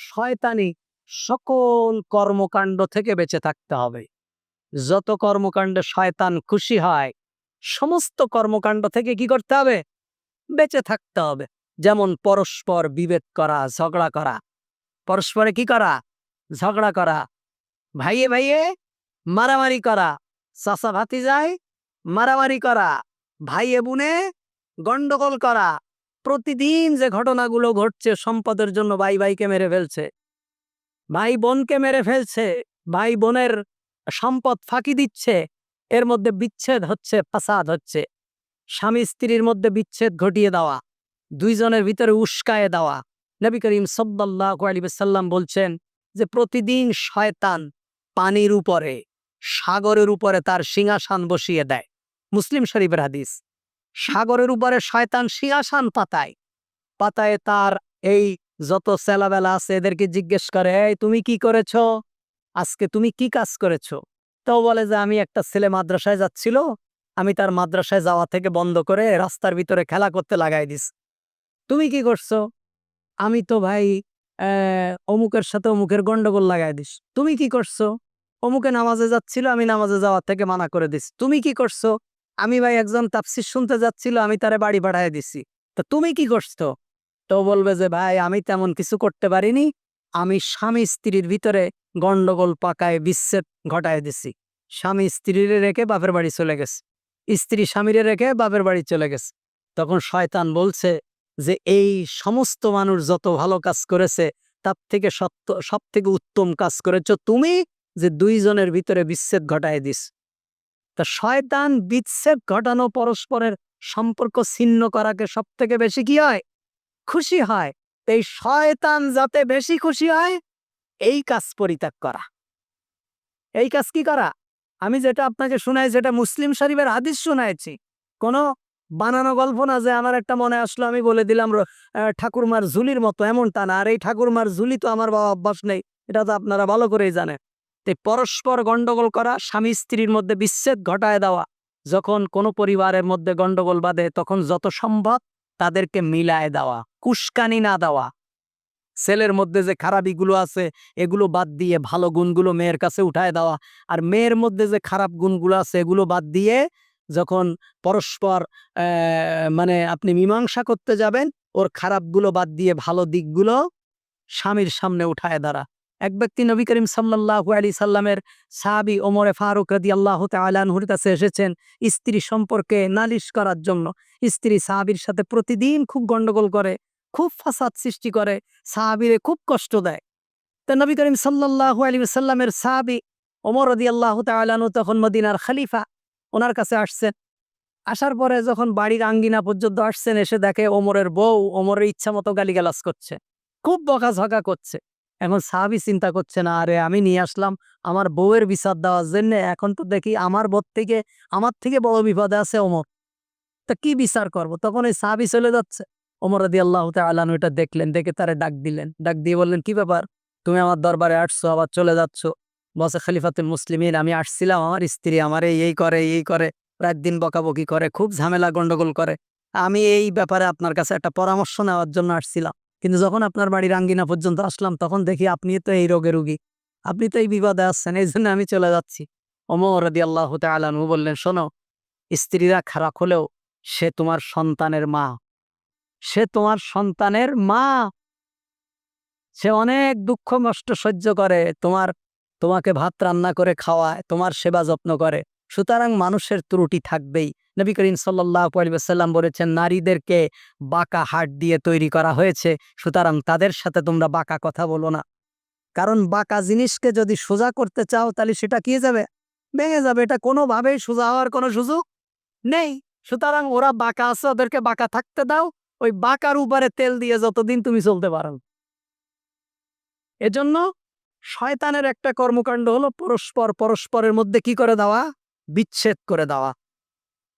শয়তানি সকল কর্মকাণ্ড থেকে বেঁচে থাকতে হবে। যত কর্মকাণ্ডে শয়তান খুশি হয়, সমস্ত কর্মকাণ্ড থেকে কি করতে হবে? বেঁচে থাকতে হবে। যেমন পরস্পর বিভেদ করা, ঝগড়া করা। পরস্পরে কি করা? ঝগড়া করা। ভাইয়ে ভাইয়ে, মারামারি করা। চাচা ভাতি যায় মারামারি করা। ভাইয়ে, বুনে গন্ডগোল করা। প্রতিদিন যে ঘটনাগুলো ঘটছে সম্পদের জন্য ভাই ভাইকে মেরে ফেলছে, ভাই বোনকে মেরে ফেলছে, ভাই বোনের সম্পদ ফাঁকি দিচ্ছে, এর মধ্যে বিচ্ছেদ হচ্ছে, ফাসাদ হচ্ছে। স্বামী স্ত্রীর মধ্যে বিচ্ছেদ ঘটিয়ে দেওয়া, দুইজনের ভিতরে উস্কায়ে দেওয়া। নবী করিম সাল্লাহ আলী সাল্লাম বলছেন যে প্রতিদিন শয়তান পানির উপরে, সাগরের উপরে তার সিংহাসন বসিয়ে দেয়। মুসলিম শরীফের হাদিস। সাগরের উপরে শয়তান সিংহাসন পাতায়। পাতায় তার এই যত সেলাবেলা আছে এদেরকে জিজ্ঞেস করে, এই, তুমি কি করেছ? আজকে তুমি কি কাজ করেছ? তো বলে যে, আমি একটা ছেলে মাদ্রাসায় যাচ্ছিল। আমি তার মাদ্রাসায় যাওয়া থেকে বন্ধ করে রাস্তার ভিতরে খেলা করতে লাগাই দিস। তুমি কি করছ? আমি তো ভাই অমুকের সাথে অমুকের গন্ডগোল লাগাই দিস। তুমি কি করছ? অমুকে নামাজে যাচ্ছিল, আমি নামাজে যাওয়ার থেকে মানা করে দিস। তুমি কি করছ? আমি ভাই একজন তাফসির শুনতে যাচ্ছিল, আমি তারে বাড়ি পাঠায় দিছি। তা তুমি কি করছ? তো বলবে যে, ভাই, আমি তেমন কিছু করতে পারিনি। আমি স্বামী স্ত্রীর ভিতরে গন্ডগোল পাকায় বিচ্ছেদ ঘটায় দিছি। স্বামী স্ত্রীরে রেখে বাপের বাড়ি চলে গেছে। স্ত্রী স্বামীরে রেখে বাপের বাড়ি চলে গেছে। তখন শয়তান বলছে যে, এই সমস্ত মানুষ যত ভালো কাজ করেছে, তার থেকে সত্য সব থেকে উত্তম কাজ করেছ তুমি যে দুইজনের ভিতরে বিচ্ছেদ ঘটায় দিস। তা শয়তান বিচ্ছেদ ঘটানো পরস্পরের সম্পর্ক ছিন্ন করাকে সব থেকে বেশি কি হয়? খুশি হয়। এই শয়তান যাতে বেশি খুশি হয়, এই কাজ পরিত্যাগ করা। এই কাজ কি করা? আমি যেটা আপনাকে শোনাই, যেটা মুসলিম শরীফের হাদিস শোনাইছি, কোনো বানানো গল্প না যে আমার একটা মনে আসলো, আমি বলে দিলাম ঠাকুরমার ঝুলির মতো, এমনটা না। আর এই ঠাকুরমার ঝুলি তো আমার বাবা অভ্যাস নেই, এটা তো আপনারা ভালো করেই জানেন। তো পরস্পর গণ্ডগোল করা, স্বামী স্ত্রীর মধ্যে বিচ্ছেদ ঘটায় দেওয়া। যখন কোনো পরিবারের মধ্যে গণ্ডগোল বাঁধে, তখন যত সম্ভব তাদেরকে মিলায় দেওয়া, কুস্কানি না দেওয়া। ছেলের মধ্যে যে খারাপিগুলো আছে, এগুলো বাদ দিয়ে ভালো গুণগুলো মেয়ের কাছে উঠায় দেওয়া। আর মেয়ের মধ্যে যে খারাপ গুণগুলো আছে, এগুলো বাদ দিয়ে যখন পরস্পর মানে আপনি মীমাংসা করতে যাবেন, ওর খারাপগুলো বাদ দিয়ে ভালো দিকগুলো স্বামীর সামনে উঠায় দাঁড়া এক ব্যক্তি নবী করিম সাল্লাহ আলী সাল্লামের সাহাবি ওমরে ফারুক রাদি আল্লাহ তালানহুর কাছে এসেছেন স্ত্রী সম্পর্কে নালিশ করার জন্য। স্ত্রী সাহাবির সাথে প্রতিদিন খুব গন্ডগোল করে, খুব ফাসাদ সৃষ্টি করে, সাহাবিরে খুব কষ্ট দেয়। তা নবী করিম সাল্লাহ আলী সাল্লামের সাহাবি ওমর রদি আল্লাহ তালানু তখন মদিনার খালিফা, ওনার কাছে আসছেন। আসার পরে যখন বাড়ির আঙ্গিনা পর্যন্ত আসছেন, এসে দেখে ওমরের বউ, ওমরের ইচ্ছা মতো গালিগালাজ করছে। খুব বকাঝকা করছে। এখন সাহাবি চিন্তা করছে না, আরে আমি নিয়ে আসলাম, আমার বউয়ের বিচার দেওয়ার জন্য, এখন তো দেখি আমার বোধ থেকে, আমার থেকে বড় বিপদে আছে অমর তা কি বিচার করব? তখন এই সাহাবি চলে যাচ্ছে। ওমর রদি আল্লাহ তালানু এটা দেখলেন, দেখে তারে ডাক দিলেন। ডাক দিয়ে বললেন, কি ব্যাপার? তুমি আমার দরবারে আসছো, আবার চলে যাচ্ছ? বসে খালিফাতুল মুসলিমিন, আমি আসছিলাম, আমার স্ত্রী আমার এই এই করে এই করে, রাত দিন বকাবকি করে, খুব ঝামেলা গন্ডগোল করে। আমি এই ব্যাপারে আপনার কাছে একটা পরামর্শ নেওয়ার জন্য আসছিলাম। কিন্তু যখন আপনার বাড়ির আঙ্গিনা পর্যন্ত আসলাম, তখন দেখি আপনি তো এই রোগে রুগী। আপনি তো এই বিপদে আসছেন, এই জন্য আমি চলে যাচ্ছি। ওমর রদি আল্লাহ তালু বললেন, শোনো, স্ত্রীরা খারাপ হলেও সে তোমার সন্তানের মা। সে তোমার সন্তানের মা। সে অনেক দুঃখ, কষ্ট সহ্য করে। তোমার, তোমাকে ভাত রান্না করে খাওয়ায়, তোমার সেবা যত্ন করে। সুতরাং মানুষের ত্রুটি থাকবেই। নবী করিম সাল্লাহ আলিবাসাল্লাম বলেছেন, নারীদেরকে বাঁকা হাট দিয়ে তৈরি করা হয়েছে, সুতরাং তাদের সাথে তোমরা বাঁকা কথা বলো না। কারণ বাঁকা জিনিসকে যদি সোজা করতে চাও, তাহলে সেটা কি যাবে? ভেঙে যাবে। এটা কোনোভাবেই সোজা হওয়ার কোনো সুযোগ নেই। সুতরাং ওরা বাঁকা আছে, ওদেরকে বাঁকা থাকতে দাও। ওই বাঁকার উপরে তেল দিয়ে যতদিন তুমি চলতে পারো। এজন্য শয়তানের একটা কর্মকাণ্ড হলো পরস্পর পরস্পরের মধ্যে কি করে দেওয়া? বিচ্ছেদ করে দেওয়া।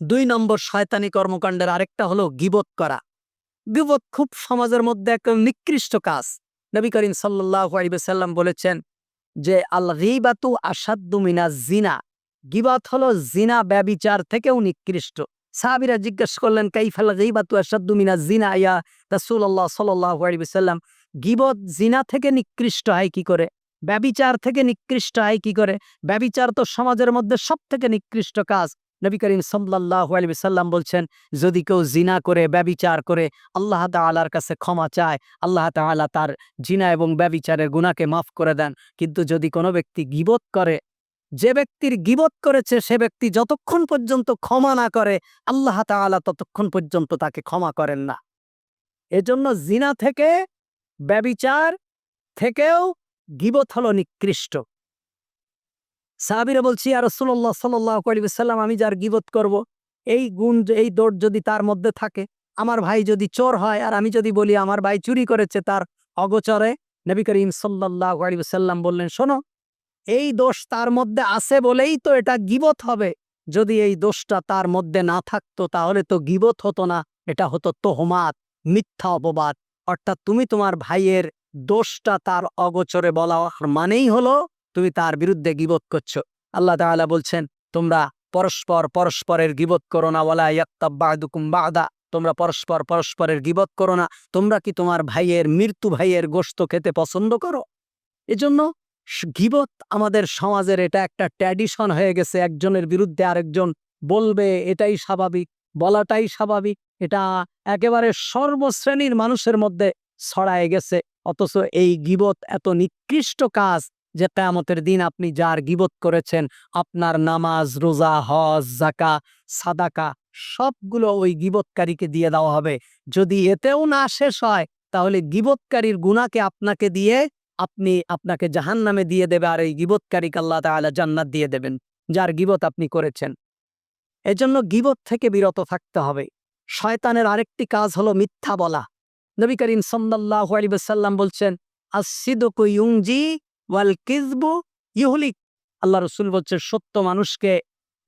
দুই নম্বর শয়তানি কর্মকাণ্ডের আরেকটা হলো গিবত করা। গিবত খুব সমাজের মধ্যে একটা নিকৃষ্ট কাজ। নবী করিম সাল্লাহ বলেছেন যে আল গিবাতু আসাদ্দু মিনা জিনা। গিবাত হলো জিনা ব্যবিচার থেকেও নিকৃষ্ট। সাহাবিরা জিজ্ঞেস করলেন কাইফাল গিবাতু আসাদ্দু মিনা জিনা? ইয়া রাসূলুল্লাহ সাল্লাল্লাহু আলাইহি ওয়াসাল্লাম, গিবত জিনা থেকে নিকৃষ্ট হয় কি করে? ব্যবিচার থেকে নিকৃষ্ট হয় কি করে? ব্যবিচার তো সমাজের মধ্যে সব থেকে নিকৃষ্ট কাজ। নবী করিম সাল্লাহ আলী সাল্লাম বলছেন, যদি কেউ জিনা করে, ব্যবিচার করে, আল্লাহ তালার কাছে ক্ষমা চায়, আল্লাহ তাআলা তার জিনা এবং ব্যবিচারের গুণাকে মাফ করে দেন। কিন্তু যদি কোনো ব্যক্তি গিবত করে, যে ব্যক্তির গিবত করেছে, সে ব্যক্তি যতক্ষণ পর্যন্ত ক্ষমা না করে, আল্লাহ তাআলা ততক্ষণ পর্যন্ত তাকে ক্ষমা করেন না। এজন্য জিনা থেকে, ব্যবিচার থেকেও গিবত হলো নিকৃষ্ট। সাহাবিরা বলছি আর রসুল্লাহ সাল্লাহ সাল্লাম আমি যার গিবত করব, এই গুণ, এই দোষ যদি তার মধ্যে থাকে, আমার ভাই যদি চোর হয়, আর আমি যদি বলি, আমার ভাই চুরি করেছে তার অগোচরে, নবী করিম সাল্লাহ সাল্লাম বললেন, শোনো, এই দোষ তার মধ্যে আছে বলেই তো এটা গিবত হবে। যদি এই দোষটা তার মধ্যে না থাকতো, তাহলে তো গিবত হতো না, এটা হতো তোহমাত, মিথ্যা অপবাদ। অর্থাৎ তুমি তোমার ভাইয়ের দোষটা তার অগোচরে বলা মানেই হলো তুমি তার বিরুদ্ধে গিবত করছ। আল্লাহ তাআলা বলছেন, তোমরা পরস্পর পরস্পরের গিবত করো না। ওয়ালা ইয়াত্তাব্বাদুকুম বাদা। তোমরা পরস্পর পরস্পরের গিবত করো না। তোমরা কি তোমার ভাইয়ের, মৃত্যু ভাইয়ের গোশত খেতে পছন্দ করো? এজন্য গিবত আমাদের সমাজের এটা একটা ট্র্যাডিশন হয়ে গেছে। একজনের বিরুদ্ধে আরেকজন বলবে, এটাই স্বাভাবিক। বলাটাই স্বাভাবিক। এটা একেবারে সর্বশ্রেণীর মানুষের মধ্যে ছড়ায় গেছে। অথচ এই গিবত এত নিকৃষ্ট কাজ যে কেয়ামতের দিন আপনি যার গিবত করেছেন, আপনার নামাজ, রোজা, হজ জাকা সাদাকা, সবগুলো ওই গিবতকারীকে দিয়ে দেওয়া হবে। যদি এতেও না শেষ হয়, তাহলে গিবতকারীর গুণাকে আপনাকে দিয়ে আপনি আপনাকে জাহান নামে দিয়ে দেবে আর এই গিবতকারীকে আল্লাহ তাআলা জান্নাত দিয়ে দেবেন, যার গিবত আপনি করেছেন। এজন্য গিবত থেকে বিরত থাকতে হবে। শয়তানের আরেকটি কাজ হলো মিথ্যা বলা। নবী করিম সাল্লাল্লাহু আলাইহি ওয়াসাল্লাম বলছেন ওয়াল আল্লাহ রসুল বলছে সত্য মানুষকে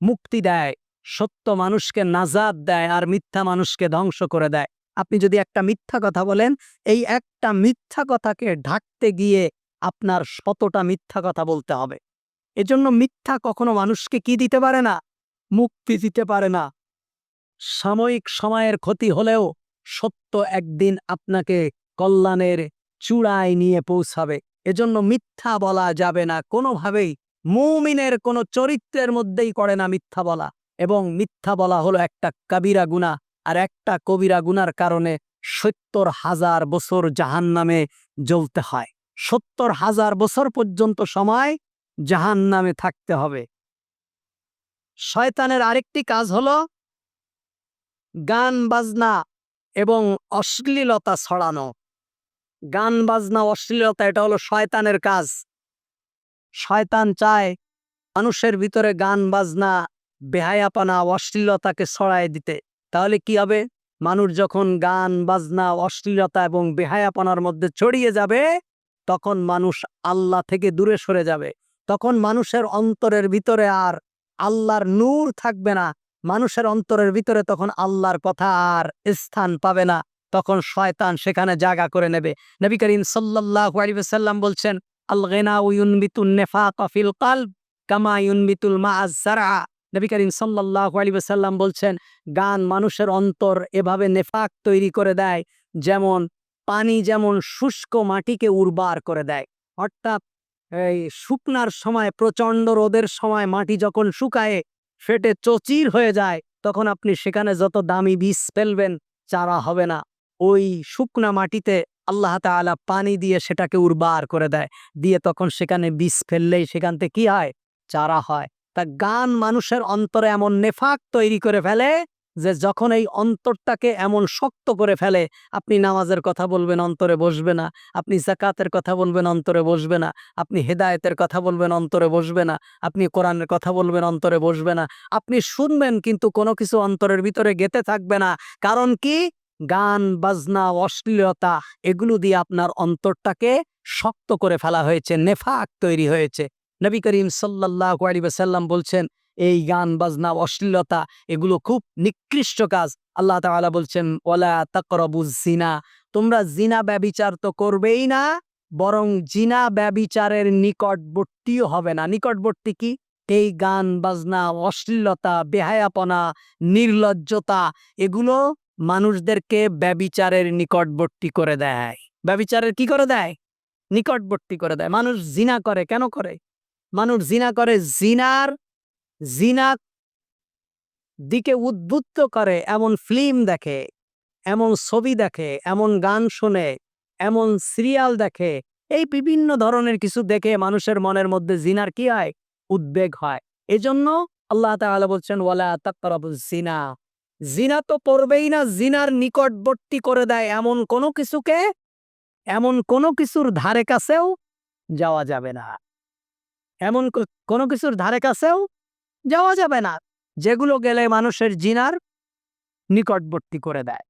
মুক্তি দেয়, সত্য মানুষকে নাজাদ দেয় আর মিথ্যা মানুষকে ধ্বংস করে দেয়। আপনি যদি একটা মিথ্যা কথা বলেন, এই একটা মিথ্যা কথাকে ঢাকতে গিয়ে আপনার শতটা মিথ্যা কথা বলতে হবে। এজন্য মিথ্যা কখনো মানুষকে কি দিতে পারে না? মুক্তি দিতে পারে না। সাময়িক সময়ের ক্ষতি হলেও সত্য একদিন আপনাকে কল্যাণের চূড়ায় নিয়ে পৌঁছাবে। এজন্য মিথ্যা বলা যাবে না। কোনোভাবেই মৌমিনের কোনো চরিত্রের মধ্যেই করে না মিথ্যা বলা। এবং মিথ্যা বলা হলো একটা কাবিরা গুণা আর একটা কবিরা গুনার কারণে সত্তর হাজার বছর জাহান নামে জ্বলতে হয়। সত্তর হাজার বছর পর্যন্ত সময় জাহান নামে থাকতে হবে। শয়তানের আরেকটি কাজ হলো গান বাজনা। এবং অশ্লীলতা ছড়ানো। গান বাজনা, অশ্লীলতা, এটা হলো শয়তানের কাজ। শয়তান চায় মানুষের ভিতরে গান বাজনা, বেহায়াপানা, অশ্লীলতাকে ছড়ায় দিতে। তাহলে কি হবে? মানুষ যখন গান, বাজনা, অশ্লীলতা এবং বেহায়াপনার মধ্যে ছড়িয়ে যাবে, তখন মানুষ আল্লাহ থেকে দূরে সরে যাবে। তখন মানুষের অন্তরের ভিতরে আর আল্লাহর নূর থাকবে না। মানুষের অন্তরের ভিতরে তখন আল্লাহর কথা আর স্থান পাবে না। তখন শয়তান সেখানে জায়গা করে নেবে। নবী করিম সাল্লাল্লাহু আলাইহি ওয়াসাল্লাম বলছেন আল গিনা ইউনবিতুন নিফাক ফিল কলব কামা ইউনবিতুল মাআজ যারআ নবী করিম সাল্লাল্লাহু আলাইহি ওয়াসাল্লাম বলছেন, গান মানুষের অন্তর এভাবে নেফাক তৈরি করে দেয়, যেমন পানি যেমন শুষ্ক মাটিকে উর্বার করে দেয়। অর্থাৎ এই শুকনার সময়, প্রচণ্ড রোদের সময় মাটি যখন শুকায় ফেটে চচির হয়ে যায়, তখন আপনি সেখানে যত দামি বীজ ফেলবেন, চারা হবে না। ওই শুকনা মাটিতে আল্লাহ তালা পানি দিয়ে সেটাকে উর্বার করে দেয়। দিয়ে তখন সেখানে বীজ ফেললেই সেখান থেকে কি হয়? চারা হয়। তা গান মানুষের অন্তরে এমন নেফাক তৈরি করে ফেলে যে যখন এই অন্তরটাকে এমন শক্ত করে ফেলে, আপনি নামাজের কথা বলবেন, অন্তরে বসবে না। আপনি জাকাতের কথা বলবেন, অন্তরে বসবে না। আপনি হেদায়েতের কথা বলবেন, অন্তরে বসবে না। আপনি কোরআনের কথা বলবেন, অন্তরে বসবে না। আপনি শুনবেন, কিন্তু কোনো কিছু অন্তরের ভিতরে গেতে থাকবে না। কারণ কি? গান, বাজনা, অশ্লীলতা, এগুলো দিয়ে আপনার অন্তরটাকে শক্ত করে ফেলা হয়েছে, নেফাক তৈরি হয়েছে। নবী করিম সাল্লাল্লাহু আলাইহি ওয়াসাল্লাম বলছেন এই গান, বাজনা, অশ্লীলতা, এগুলো খুব নিকৃষ্ট কাজ। আল্লাহ তাআলা বলছেন, ওয়ালা তাকরাবুজ জিনা। তোমরা জিনা ব্যবিচার তো করবেই না, বরং জিনা ব্যবিচারের নিকটবর্তীও হবে না। নিকটবর্তী কি? এই গান, বাজনা, অশ্লীলতা, বেহায়াপনা, নির্লজ্জতা, এগুলো মানুষদেরকে ব্যবিচারের নিকটবর্তী করে দেয়। ব্যবিচারের কি করে দেয়? নিকটবর্তী করে দেয়। মানুষ জিনা করে, কেন করে? মানুষ জিনা করে জিনার জিনা দিকে উদ্বুদ্ধ করে, এমন ফিল্ম দেখে, এমন ছবি দেখে, এমন গান শোনে, এমন সিরিয়াল দেখে, এই বিভিন্ন ধরনের কিছু দেখে মানুষের মনের মধ্যে জিনার কি হয়? উদ্বেগ হয়। এজন্য আল্লাহ তাআলা বলছেন, ওয়ালা তাকরাবুজ জিনা। জিনা তো পড়বেই না, জিনার নিকটবর্তী করে দেয় এমন কোনো কিছুকে, এমন কোনো কিছুর ধারে কাছেও যাওয়া যাবে না। এমন কোনো কিছুর ধারে কাছেও যাওয়া যাবে না। যেগুলো গেলে মানুষের জিনার নিকটবর্তী করে দেয়।